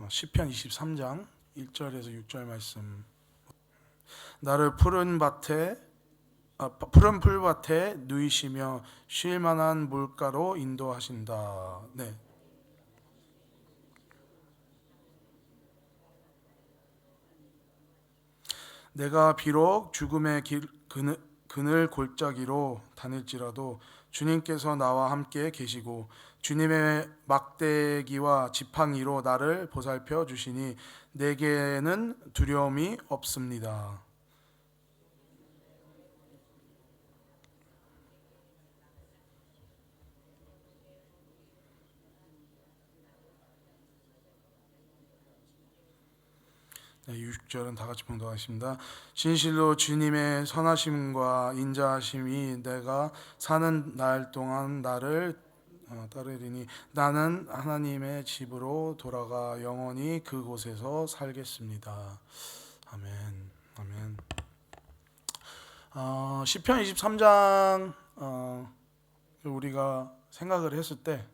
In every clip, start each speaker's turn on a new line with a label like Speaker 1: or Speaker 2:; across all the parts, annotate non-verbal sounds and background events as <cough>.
Speaker 1: 어, 시편 23장 1절에서 6절 말씀. 나를 푸른 밭에 아, 푸른 풀밭에 누이시며 쉴 만한 물가로 인도하신다. 네. 내가 비록 죽음의 길, 그늘, 그늘 골짜기로 다닐지라도 주님께서 나와 함께 계시고 주님의 막대기와 지팡이로 나를 보살펴 주시니 내게는 두려움이 없습니다. 네, 6절은 다 같이 봉독하겠습니다. 진실로 주님의 선하심과 인자하심이 내가 사는 날 동안 나를 어, 따르리니 나는 하나님의 집으로 돌아가 영원히 그곳에서 살겠습니다. 아멘. 아멘. 어, 시편 23장 어, 우리가 생각을 했을 때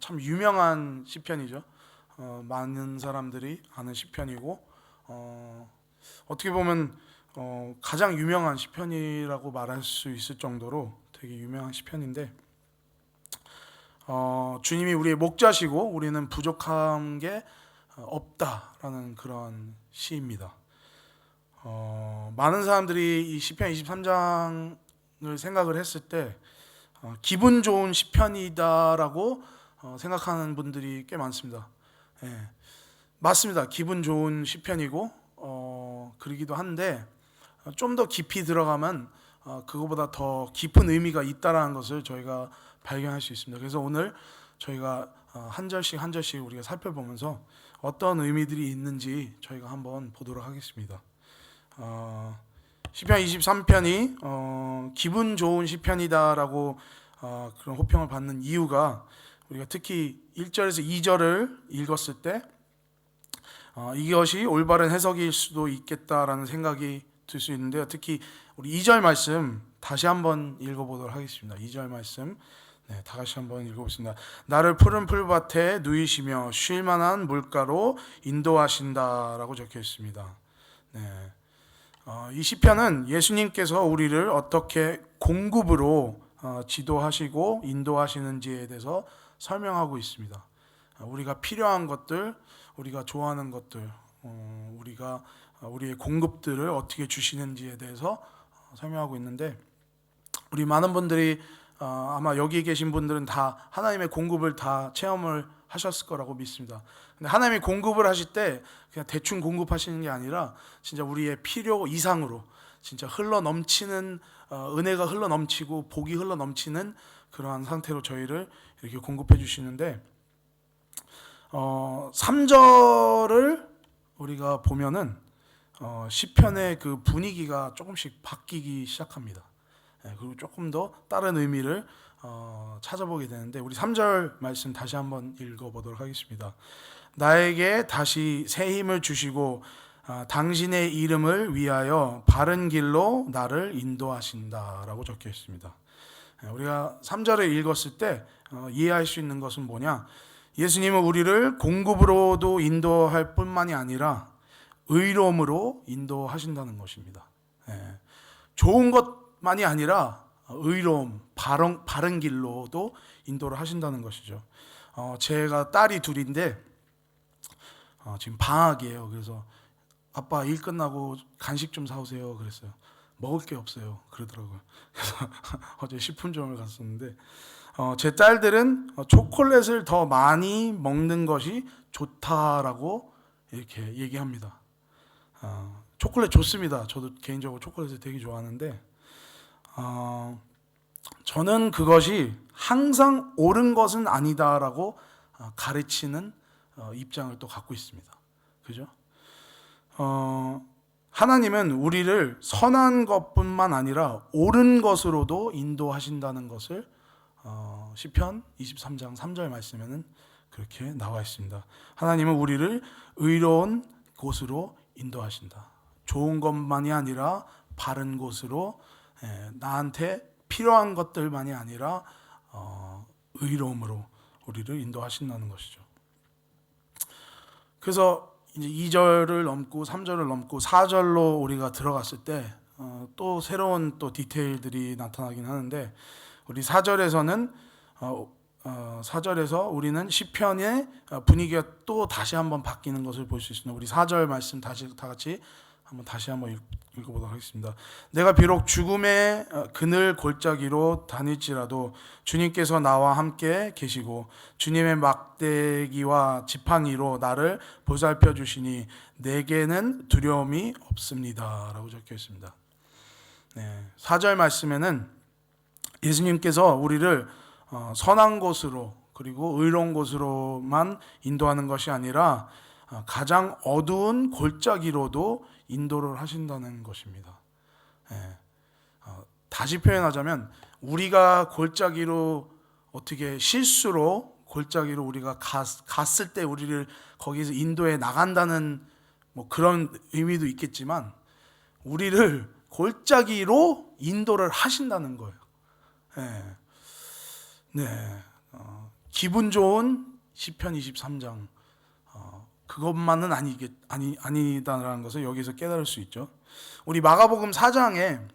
Speaker 1: 참 유명한 시편이죠. 어, 많은 사람들이 아는 시편이고 어, 어떻게 보면 어, 가장 유명한 시편이라고 말할 수 있을 정도로 되게 유명한 시편인데 어, 주님이 우리의 목자시고 우리는 부족한 게 없다라는 그런 시입니다. 어, 많은 사람들이 이 시편 23장을 생각을 했을 때 어, 기분 좋은 시편이다라고 어, 생각하는 분들이 꽤 많습니다. 예. 맞습니다. 기분 좋은 시편이고 어, 그러기도 한데 좀 더 깊이 들어가면 어, 그거보다 더 깊은 의미가 있다라는 것을 저희가 발견할 수 있습니다. 그래서 오늘 저희가 어, 한 절씩 한 절씩 우리가 살펴보면서 어떤 의미들이 있는지 저희가 한번 보도록 하겠습니다. 어, 시편 23편이 어, 기분 좋은 시편이다라고 어, 그런 호평을 받는 이유가 우리가 특히 1절에서 2절을 읽었을 때 어, 이것이 올바른 해석일 수도 있겠다라는 생각이 들 수 있는데요. 특히 우리 2절 말씀 다시 한번 읽어보도록 하겠습니다. 2절 말씀 네, 다 같이 한번 읽어보겠습니다. 나를 푸른 풀밭에 누이시며 쉴 만한 물가로 인도하신다라고 적혀 있습니다. 네. 어, 이 시편은 예수님께서 우리를 어떻게 공급으로 어, 지도하시고 인도하시는지에 대해서 설명하고 있습니다. 어, 우리가 필요한 것들, 우리가 좋아하는 것들, 어, 우리가 어, 우리의 공급들을 어떻게 주시는지에 대해서 어, 설명하고 있는데 우리 많은 분들이 어, 아마 여기 계신 분들은 다 하나님의 공급을 다 체험을 하셨을 거라고 믿습니다. 근데 하나님이 공급을 하실 때 그냥 대충 공급하시는 게 아니라 진짜 우리의 필요 이상으로 진짜 흘러 넘치는 어, 은혜가 흘러 넘치고 복이 흘러 넘치는 그러한 상태로 저희를 이렇게 공급해 주시는데 어, 3절을 우리가 보면은 어, 시편의 그 분위기가 조금씩 바뀌기 시작합니다. 예, 그리고 조금 더 다른 의미를 어, 찾아보게 되는데 우리 3절 말씀 다시 한번 읽어보도록 하겠습니다. 나에게 다시 새 힘을 주시고 아, 당신의 이름을 위하여 바른 길로 나를 인도하신다라고 적혀 있습니다. 예, 우리가 3절을 읽었을 때 어, 이해할 수 있는 것은 뭐냐? 예수님은 우리를 공급으로도 인도할 뿐만이 아니라 의로움으로 인도하신다는 것입니다. 예, 좋은 것 만이 아니라 의로움, 바른, 바른 길로도 인도를 하신다는 것이죠. 어, 제가 딸이 둘인데 어, 지금 방학이에요. 그래서 아빠 일 끝나고 간식 좀 사오세요. 그랬어요. 먹을 게 없어요. 그러더라고요. 그래서 <laughs> 어제 식품점을 갔었는데 어, 제 딸들은 어, 초콜릿을 더 많이 먹는 것이 좋다라고 이렇게 얘기합니다. 어, 초콜릿 좋습니다. 저도 개인적으로 초콜릿을 되게 좋아하는데 어, 저는 그것이 항상 옳은 것은 아니다라고 어, 가르치는 어, 입장을 또 갖고 있습니다. 그죠? 어, 하나님은 우리를 선한 것뿐만 아니라 옳은 것으로도 인도하신다는 것을 어, 시편 23장 3절 말씀에는 그렇게 나와 있습니다. 하나님은 우리를 의로운 곳으로 인도하신다. 좋은 것만이 아니라 바른 곳으로 예, 나한테 필요한 것들만이 아니라 어, 의로움으로 우리를 인도하신다는 것이죠. 그래서 이제 2절을 넘고 3절을 넘고 4절로 우리가 들어갔을 때 어, 또 새로운 또 디테일들이 나타나긴 하는데 우리 4절에서는 어, 어, 4절에서 우리는 시편의 어, 분위기가 또 다시 한번 바뀌는 것을 볼 수 있습니다. 우리 4절 말씀 다시 다 같이 한번 다시 한번 읽- 읽어보도록 하겠습니다. 내가 비록 죽음의 어, 그늘 골짜기로 다닐지라도 주님께서 나와 함께 계시고 주님의 막대기와 지팡이로 나를 보살펴 주시니 내게는 두려움이 없습니다라고 적혀 있습니다. 네, 4절 말씀에는 예수님께서 우리를 어, 선한 곳으로 그리고 의로운 곳으로만 인도하는 것이 아니라 어, 가장 어두운 골짜기로도 인도를 하신다는 것입니다. 예. 어, 다시 표현하자면 우리가 골짜기로 어떻게 실수로 골짜기로 우리가 갔, 갔을 때 우리를 거기서 인도해 나간다는 뭐 그런 의미도 있겠지만 우리를 골짜기로 인도를 하신다는 거예요. 예. 네. 어, 기분 좋은 시편 23장 어, 그것만은 아니겠 아니 아니다라는 것을 여기서 깨달을 수 있죠. 우리 마가복음 4장에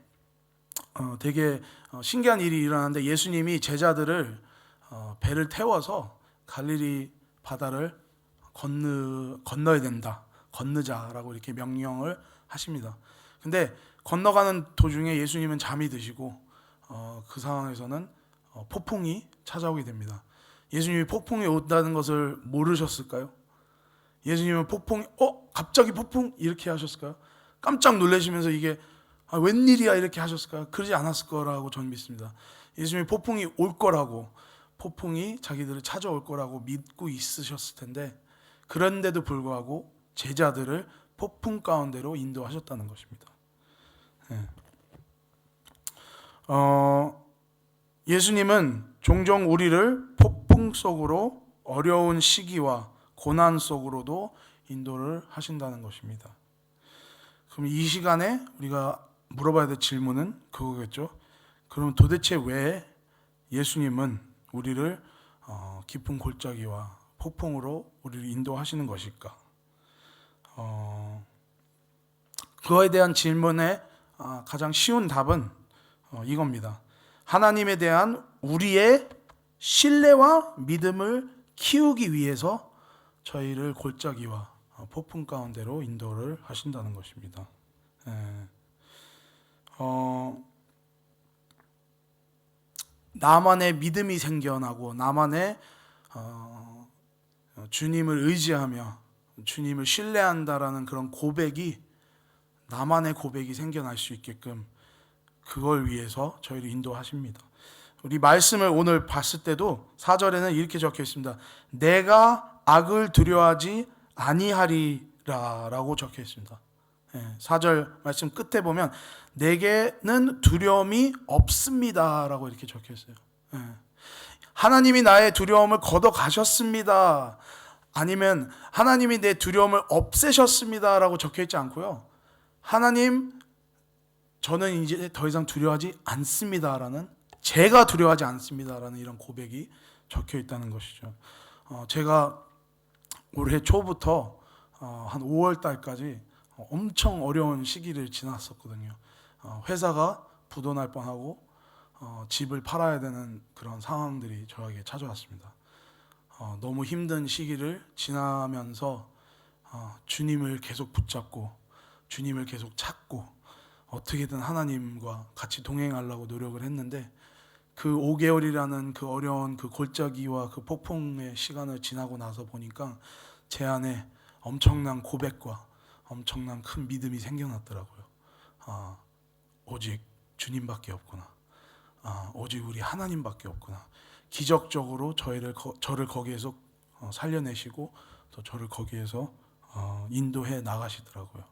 Speaker 1: 어, 되게 어, 신기한 일이 일어나는데 예수님이 제자들을 어, 배를 태워서 갈릴리 바다를 건너 건너야 된다. 건너자라고 이렇게 명령을 하십니다. 근데 건너가는 도중에 예수님은 잠이 드시고 어, 그 상황에서는 어, 폭풍이 찾아오게 됩니다. 예수님이 폭풍이 온다는 것을 모르셨을까요? 예수님은 폭풍, 어, 갑자기 폭풍 이렇게 하셨을까요? 깜짝 놀라시면서 이게 아, 웬일이야 이렇게 하셨을까요? 그러지 않았을 거라고 저는 믿습니다. 예수님이 폭풍이 올 거라고, 폭풍이 자기들을 찾아올 거라고 믿고 있으셨을 텐데 그런데도 불구하고 제자들을 폭풍 가운데로 인도하셨다는 것입니다. 예. 어, 예수님은 종종 우리를 폭풍 속으로 어려운 시기와 고난 속으로도 인도를 하신다는 것입니다. 그럼 이 시간에 우리가 물어봐야 될 질문은 그거겠죠. 그럼 도대체 왜 예수님은 우리를 어, 깊은 골짜기와 폭풍으로 우리를 인도하시는 것일까? 어, 그거에 대한 질문의 아, 가장 쉬운 답은 어, 이겁니다. 하나님에 대한 우리의 신뢰와 믿음을 키우기 위해서 저희를 골짜기와 어, 폭풍 가운데로 인도를 하신다는 것입니다. 예. 어, 나만의 믿음이 생겨나고 나만의 어, 어, 주님을 의지하며 주님을 신뢰한다라는 그런 고백이 나만의 고백이 생겨날 수 있게끔 그걸 위해서 저희를 인도하십니다. 우리 말씀을 오늘 봤을 때도 4절에는 이렇게 적혀 있습니다. 내가 악을 두려워하지 아니하리라라고 적혀 있습니다. 예, 4절 말씀 끝에 보면 내게는 두려움이 없습니다라고 이렇게 적혀 있어요. 예. 하나님이 나의 두려움을 걷어 가셨습니다. 아니면 하나님이 내 두려움을 없애셨습니다라고 적혀 있지 않고요. 하나님 저는 이제 더 이상 두려워하지 않습니다라는 제가 두려워하지 않습니다라는 이런 고백이 적혀 있다는 것이죠. 어, 제가 올해 초부터 어, 한 5월 달까지 엄청 어려운 시기를 지났었거든요. 어, 회사가 부도날 뻔하고 어, 집을 팔아야 되는 그런 상황들이 저에게 찾아왔습니다. 어, 너무 힘든 시기를 지나면서 어, 주님을 계속 붙잡고 주님을 계속 찾고 어떻게든 하나님과 같이 동행하려고 노력을 했는데 그 5개월이라는 그 어려운 그 골짜기와 그 폭풍의 시간을 지나고 나서 보니까 제 안에 엄청난 고백과 엄청난 큰 믿음이 생겨났더라고요. 아, 오직 주님밖에 없구나. 아, 오직 우리 하나님밖에 없구나. 기적적으로 저희를 거- 저를 거기에서 어, 살려내시고 또 저를 거기에서 어, 인도해 나가시더라고요.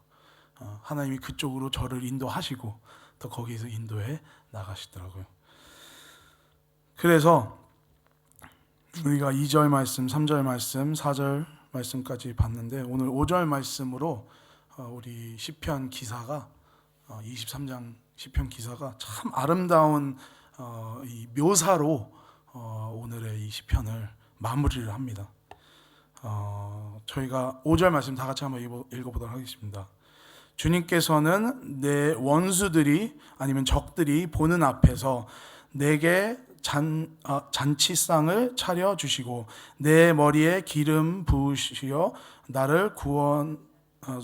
Speaker 1: 어, 하나님이 그쪽으로 저를 인도하시고 또 거기에서 인도해 나가시더라고요. 그래서 우리가 2절 말씀, 3절 말씀, 4절 말씀까지 봤는데 오늘 5절 말씀으로 어, 우리 시편 기사가 어, 23장 시편 기사가 참 아름다운 어, 이 묘사로 어, 오늘의 이 시편을 마무리를 합니다. 어, 저희가 5절 말씀 다 같이 한번 읽어, 읽어보도록 하겠습니다. 주님께서는 내 원수들이 아니면 적들이 보는 앞에서 내게 잔, 아, 잔치상을 차려 주시고 내 머리에 기름 부으시어 나를 구원 어,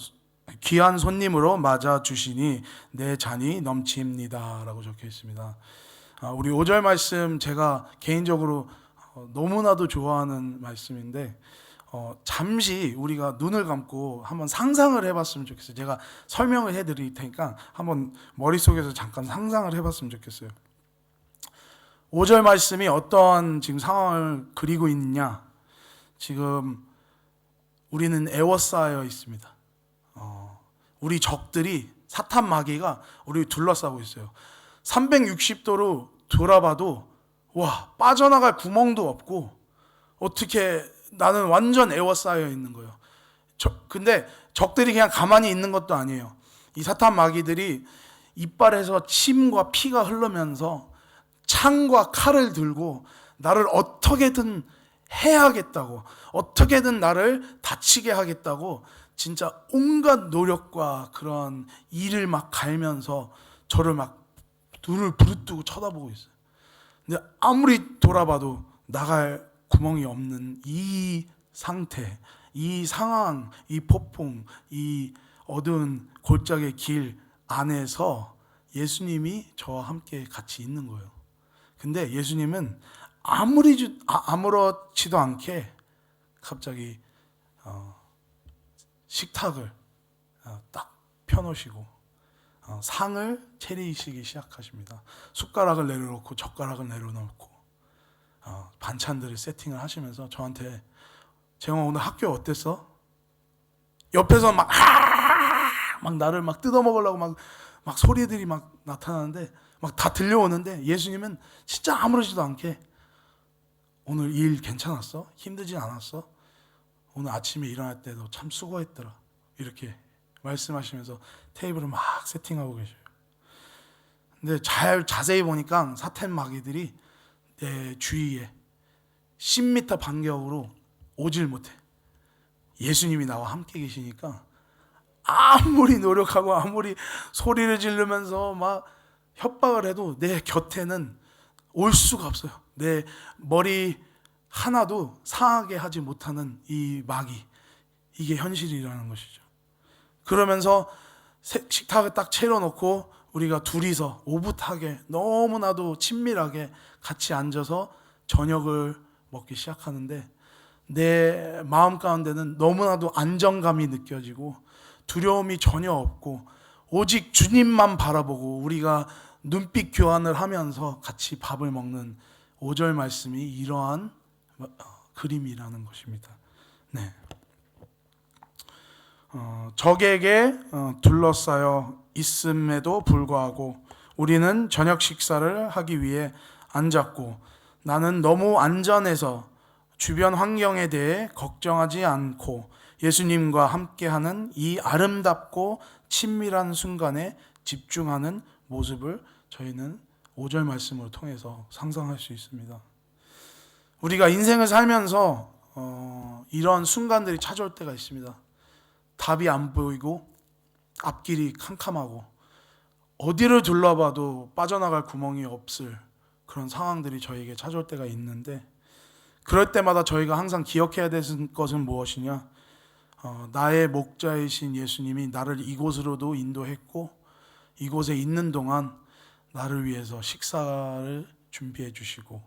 Speaker 1: 귀한 손님으로 맞아 주시니 내 잔이 넘칩니다라고 적혀 있습니다. 아, 우리 5절 말씀 제가 개인적으로 어, 너무나도 좋아하는 말씀인데 어, 잠시 우리가 눈을 감고 한번 상상을 해봤으면 좋겠어요. 제가 설명을 해드릴 테니까 한번 머릿속에서 잠깐 상상을 해봤으면 좋겠어요. 5절 말씀이 어떤 지금 상황을 그리고 있느냐? 지금 우리는 애워싸여 있습니다. 어, 우리 적들이 사탄 마귀가 우리 둘러싸고 있어요. 360도로 돌아봐도 와 빠져나갈 구멍도 없고 어떻게 나는 완전 애워싸여 있는 거예요. 저, 근데 적들이 그냥 가만히 있는 것도 아니에요. 이 사탄 마귀들이 이빨에서 침과 피가 흐르면서 창과 칼을 들고 나를 어떻게든 해야겠다고 어떻게든 나를 다치게 하겠다고 진짜 온갖 노력과 그런 일을 막 갈면서 저를 막 눈을 부릅뜨고 쳐다보고 있어요. 근데 아무리 돌아봐도 나갈 구멍이 없는 이 상태, 이 상황, 이 폭풍, 이 어두운 골짜기 길 안에서 예수님이 저와 함께 같이 있는 거예요. 근데 예수님은 아무리 주, 아, 아무렇지도 않게 갑자기 어, 식탁을 어, 딱 펴놓으시고 어, 상을 차리시기 시작하십니다. 숟가락을 내려놓고 젓가락을 내려놓고 어, 반찬들을 세팅을 하시면서 저한테 재영아 오늘 학교 어땠어? 옆에서 막, 아! 막 나를 막 뜯어먹으려고 막, 막 소리들이 막 나타나는데 막 다 들려오는데 예수님은 진짜 아무렇지도 않게 오늘 일 괜찮았어? 힘들지 않았어? 오늘 아침에 일어날 때도 참 수고했더라. 이렇게 말씀하시면서 테이블을 막 세팅하고 계셔요. 근데 잘 자세히 보니까 사탄 마귀들이 내 주위에 10m 반격으로 오질 못해. 예수님이 나와 함께 계시니까 아무리 노력하고 아무리 소리를 지르면서 막 협박을 해도 내 곁에는 올 수가 없어요. 내 머리 하나도 상하게 하지 못하는 이 마귀. 이게 현실이라는 것이죠. 그러면서 세- 식탁을 딱 차려놓고 우리가 둘이서 오붓하게 너무나도 친밀하게 같이 앉아서 저녁을 먹기 시작하는데 내 마음 가운데는 너무나도 안정감이 느껴지고 두려움이 전혀 없고 오직 주님만 바라보고 우리가 눈빛 교환을 하면서 같이 밥을 먹는 5절 말씀이 이러한 어, 그림이라는 것입니다. 네. 어, 적에게 어, 둘러싸여 있음에도 불구하고 우리는 저녁 식사를 하기 위해 앉았고 나는 너무 안전해서 주변 환경에 대해 걱정하지 않고 예수님과 함께하는 이 아름답고 친밀한 순간에 집중하는 모습을 저희는 5절 말씀을 통해서 상상할 수 있습니다. 우리가 인생을 살면서 어, 이런 순간들이 찾아올 때가 있습니다. 답이 안 보이고 앞길이 캄캄하고 어디를 둘러봐도 빠져나갈 구멍이 없을 그런 상황들이 저에게 찾아올 때가 있는데 그럴 때마다 저희가 항상 기억해야 되는 것은 무엇이냐? 어, 나의 목자이신 예수님이 나를 이곳으로도 인도했고 이곳에 있는 동안 나를 위해서 식사를 준비해 주시고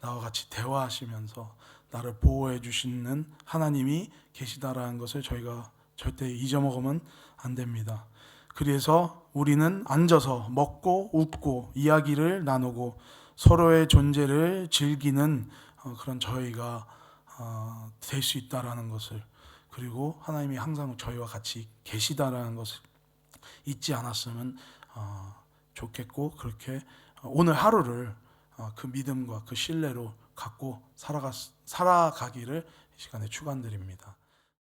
Speaker 1: 나와 같이 대화하시면서 나를 보호해 주시는 하나님이 계시다라는 것을 저희가 절대 잊어먹으면 안 됩니다. 그래서 우리는 앉아서 먹고 웃고 이야기를 나누고 서로의 존재를 즐기는 어, 그런 저희가 어, 될수 있다라는 것을 그리고 하나님이 항상 저희와 같이 계시다라는 것을 잊지 않았으면 어, 좋겠고 그렇게 오늘 하루를 어, 그 믿음과 그 신뢰로 갖고 살아가, 살아가기를 이 시간에 축원드립니다.